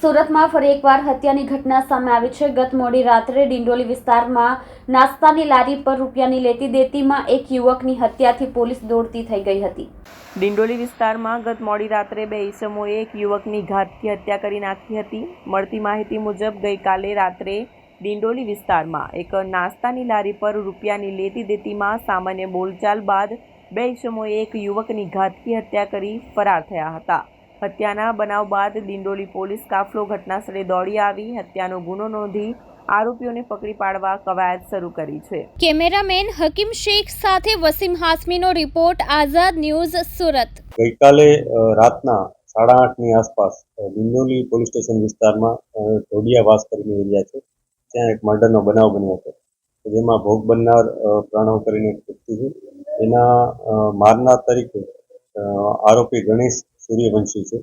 સુરતમાં ફરી એકવાર હત્યાની ઘટના સામે આવી છે. ગત મોડી રાત્રે ડિંડોલી વિસ્તારમાં નાસ્તાની લારી પર રૂપિયાની લેતી દેતીમાં એક યુવકની હત્યાથી પોલીસ દોડતી થઈ ગઈ હતી. ડિંડોલી વિસ્તારમાં ગત મોડી રાત્રે બે ઈસમોએ એક યુવકની ઘાતકી હત્યા કરી નાખી હતી. મળતી માહિતી મુજબ ગઈકાલે રાત્રે ડિંડોલી વિસ્તારમાં એક નાસ્તાની લારી પર રૂપિયાની લેતી દેતીમાં સામાન્ય બોલચાલ બાદ બે ઈસમોએ એક યુવકની ઘાતકી હત્યા કરી ફરાર થયા હતા. હત્યાના બનાવ બાદ દિંડોલી પોલીસ કાફલો ઘટનાસ્થળે દોડી આવી. હત્યાનો ગુનો નોંધી આરોપીઓને પકડી પાડવા કવાયત શરૂ કરી છે. કેમેરામેન હકીમ શેખ સાથે વસીમ હાસમીનો રિપોર્ટ આઝાદ ન્યૂઝ સુરત. ગઈકાલે રાતના સાડા આઠની આસપાસ ડિંડોલી પોલીસ સ્ટેશન વિસ્તારમાં ઢોડિયા વાસ કરીને એરિયા છે. ત્યાં એક મર્ડરનો બનાવ બન્યો હતો. જેમાં ભોગ બનનાર પ્રણવ કરીને એક વ્યક્તિ છે. એના મારનાર તરીકે આરોપી ગણેશ સૂર્યવંશી છે.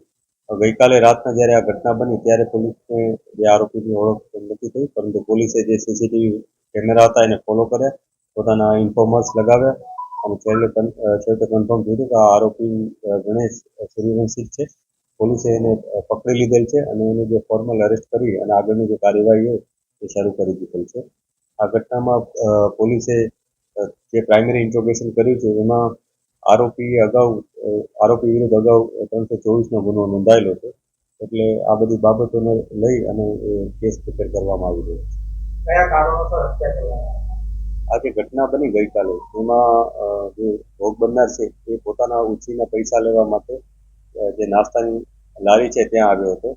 ગઈકાલે રાતના જ્યારે આ ઘટના બની, ત્યારે પોલીસને જે આરોપીની ઓળખ નથી થઈ, પરંતુ પોલીસે જે સીસીટીવી કેમેરા હતા એને ફોલો કર્યા, પોતાના ઇન્ફોર્મર્સ લગાવ્યા અને છેલ્લે છેવટે કન્ફર્મ થયું કે આ આરોપી ગણેશ સૂર્યવંશી છે. પોલીસે એને પકડી લીધેલ છે અને એને જે ફોર્મલ અરેસ્ટ કરી અને આગળની જે કાર્યવાહી હોય એ શરૂ કરી દીધેલ છે. આ ઘટનામાં પોલીસે જે પ્રાઇમરી ઇન્ટ્રોગેશન કર્યું છે, એમાં આરોપી અગાઉ આરોપી વિરુદ્ધ અગાઉ ત્રણસો ચોવીસનો ગુનો નોંધાયેલો છે. એટલે આ બધી બાબતોને લઈ અને એ કેસ પ્રિપેર કરવામાં આવી રહ્યો છે. કયા કારણોસર હત્યા કરવામાં આ જે ઘટના બની ગઈકાલે એમાં જે ભોગ બનનાર છે એ પોતાના ઉછીના પૈસા લેવા માટે જે નાસ્તાની લારી છે ત્યાં આવ્યો હતો.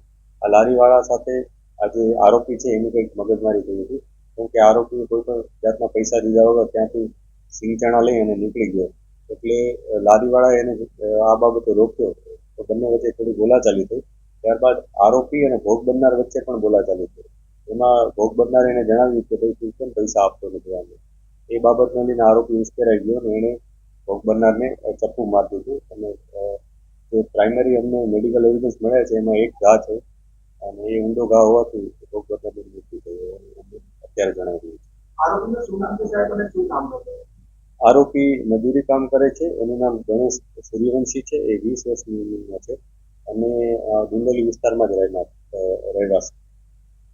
આ લારીવાળા સાથે આ જે આરોપી છે એની કંઈક મગજમારી થઈ હતી. કેમ કે આરોપીએ કોઈ પણ જાતના પૈસા દીધા વગર ત્યાંથી સિંગચણા લઈ અને નીકળી ગયો. એટલે લારીવાળાએ એને આ બાબતે રોક્યો તો બંને વચ્ચે થોડી બોલાચાલી થઈ. ત્યારબાદ આરોપી અને ભોગ બનનાર વચ્ચે પણ બોલાચાલી થઈ. એમાં ભોગ બનનાર એને જણાવ્યું કે ભાઈ, તું કેમ પૈસા આપતો નથી આને? એ બાબતને લઈને આરોપી ઉશ્કેરાઈ ગયો અને એણે ભોગ બનનારને ચપ્પુ મારી દીધું અને જે પ્રાઇમરી અમને મેડિકલ એવિડન્સ મળ્યા છે, એમાં એક ઘા છે. અને એ ઊંડો ઘા હોવાથી ભોગ બનનારની મૃત્યુ થઈ અત્યારે જણાવી રહ્યું છે? આરોપી મજૂરી કામ કરે છે. એનું નામ ગણેશ સૂર્યવંશી છે. એ વીસ વર્ષની ઉંમરનો છે અને ગુંડોલી વિસ્તારમાં જ રહેનાર રહેવાસી.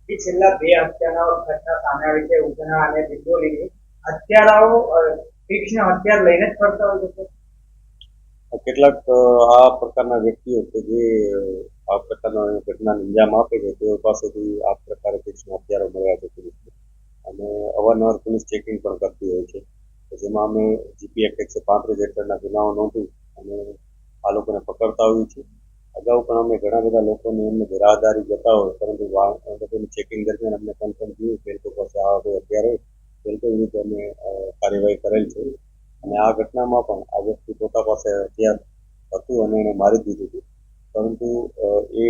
છેલ્લા બે હત્યાના ઘટના સામે આવી છે ઉધના અને દિંડોલીની હત્યારાઓ તીક્ષ્ણ હથિયાર લઈને જ કરતા હોય છે કેટલાક આ પ્રકારના વ્યક્તિઓ કે જે આ પ્રકારના ઘટનાને અંજામ આપે છે તેઓ પાસેથી આ પ્રકારે તીક્ષ્ણ હથિયારો મળ્યા છે પોલીસને. અને અવારનવાર પોલીસ ચેકિંગ પણ કરતી હોય છે. જેમાં અમે જીપી એક્ટ એકસો પાંત્રીસ હેઠળના ગુનાઓ નોંધી અને આ લોકોને પકડતા હોઈએ છીએ. અગાઉ પણ અમે ઘણા બધા લોકોને એમને રાહદારી જતા હોય, પરંતુ લોકોની ચેકિંગ દરમિયાન અમને કન્ફર્મ થયું કે પાસે આવા કોઈ હથિયાર હોય વિરુદ્ધ અમે કાર્યવાહી કરેલ છે. અને આ ઘટનામાં પણ આ વ્યક્તિ પોતા પાસે હથિયાર હતું અને એને મારી દીધું હતું. પરંતુ એ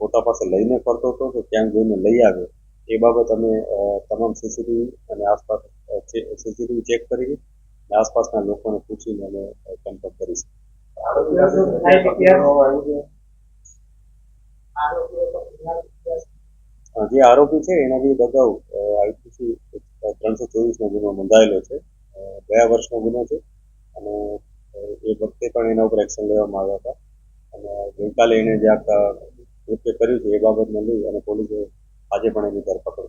પોતા પાસે લઈને ફરતો હતો કે ક્યાંક જોઈને લઈ આવ્યો. એ બાબત અમે તમામ સીસીટીવી અને આસપાસ સીસીટીવી ચેક કરી આસપાસના લોકોને પૂછીને અમે કન્ફર્મ કરીશું. જે આરોપી છે, એના વિરુદ્ધ અગાઉ આઈપીસી ત્રણસો ચોવીસનો ગુનો નોંધાયેલો છે. ગયા વર્ષનો ગુનો છે અને એ વખતે પણ એના ઉપર એક્શન લેવામાં આવ્યા હતા. અને ગઈકાલે એને જે આ કૃત્ય કર્યું છે, એ બાબતને લઈ અને પોલીસે આજે પણ એની ધરપકડ